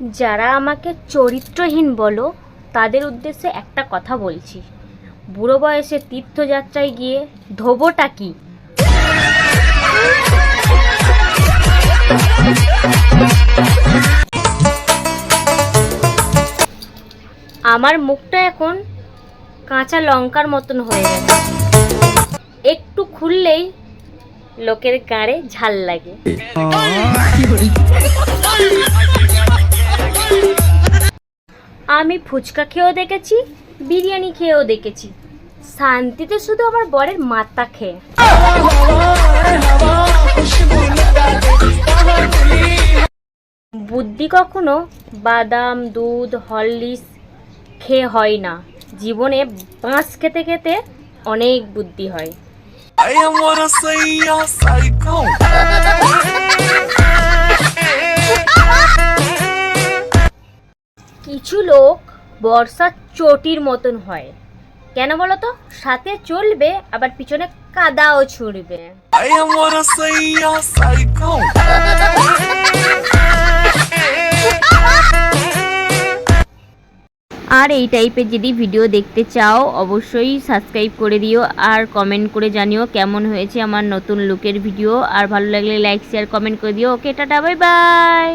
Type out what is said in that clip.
যারা আমাকে চরিত্রহীন বলো, তাদের উদ্দেশ্যে একটা কথা বলছি। বুড়ো বয়সে তীর্থযাত্রায় গিয়ে ধোবোটা কি? আমার মুখটা এখন কাঁচা লঙ্কার মতন হয়ে গেছে। একটু খুললেই লোকের গাড়ে ঝাল লাগে। আমি ফুচকা খেয়েও দেখেছি, বিরিয়ানি খেয়েও দেখেছি। শান্তিতে শুধু আমার বরের মাথা খেয়ে। বুদ্ধি কখনো বাদাম, দুধ, হরলিক্স খেয়ে হয় না। জীবনে বাঁশ খেতে খেতে অনেক বুদ্ধি হয়। কিছু লোক বর্ষার চটির মতন হয়। কেন বলো তো সাথে চলবে আবার পিছনে কাদাও ছুড়বে. আর এই টাইপের যদি ভিডিও দেখতে চাও অবশ্যই সাবস্ক্রাইব করে দিও আর কমেন্ট করে জানিও কেমন হয়েছে আমার নতুন লুকের ভিডিও আর ভালো লাগলে লাইক শেয়ার কমেন্ট করে দিও। ওকে টাটা বাই বাই